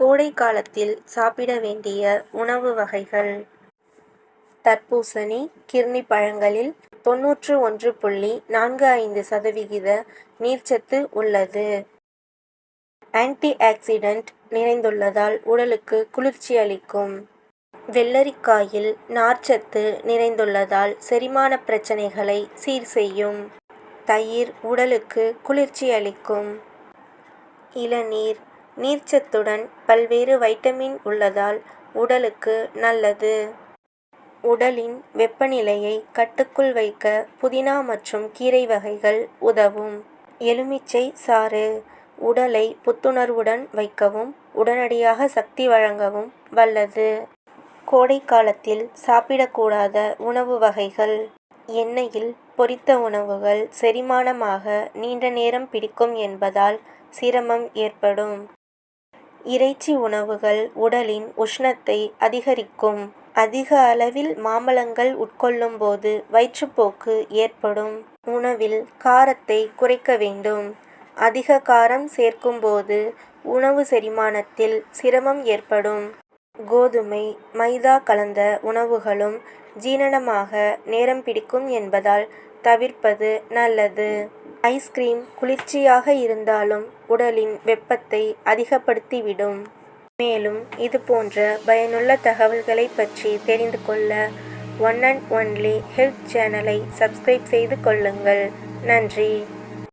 கோடை காலத்தில் சாப்பிட வேண்டிய உணவு வகைகள் தர்பூசணி கிர்னி பழங்களில் தொண்ணூற்று ஒன்று புள்ளி நான்கு ஐந்து சதவிகித நீர்ச்சத்து உள்ளது. ஆன்டி ஆக்சிடென்ட் நிறைந்துள்ளதால் உடலுக்கு குளிர்ச்சி அளிக்கும். வெள்ளரிக்காயில் நார்ச்சத்து நிறைந்துள்ளதால் செரிமான பிரச்சனைகளை சீர் செய்யும். தயிர் உடலுக்கு குளிர்ச்சி அளிக்கும். இளநீர் நீர்ச்சத்துடன் பல்வேறு வைட்டமின் உள்ளதால் உடலுக்கு நல்லது. உடலின் வெப்பநிலையை கட்டுக்குள் வைக்க புதினா மற்றும் கீரை வகைகள் உதவும். எலுமிச்சை சாறு உடலை புத்துணர்வுடன் வைக்கவும் உடனடியாக சக்தி வழங்கவும் வல்லது. கோடை காலத்தில் சாப்பிடக்கூடாத உணவு வகைகள் எண்ணெயில் பொரித்த உணவுகள் செரிமானமாக நீண்ட நேரம் பிடிக்கும் என்பதால் சிரமம் ஏற்படும். இறைச்சி உணவுகள் உடலின் உஷ்ணத்தை அதிகரிக்கும். அதிக அளவில் மாம்பழங்கள் உட்கொள்ளும் போது வயிற்றுப்போக்கு ஏற்படும். உணவில் காரத்தை குறைக்க வேண்டும். அதிக காரம் சேர்க்கும் போது உணவு செரிமானத்தில் சிரமம் ஏற்படும். கோதுமை மைதா கலந்த உணவுகளும் ஜீரணமாக நேரம் பிடிக்கும் என்பதால் தவிர்ப்பது நல்லது. ஐஸ்கிரீம் குளிர்ச்சியாக இருந்தாலும் உடலின் வெப்பத்தை அதிகப்படுத்திவிடும். மேலும் இது போன்ற பயனுள்ள தகவல்களை பற்றி தெரிந்து கொள்ள ஒன் அண்ட் ஒன்லி ஹெல்த் சேனலை சப்ஸ்கிரைப் செய்து கொள்ளுங்கள். நன்றி.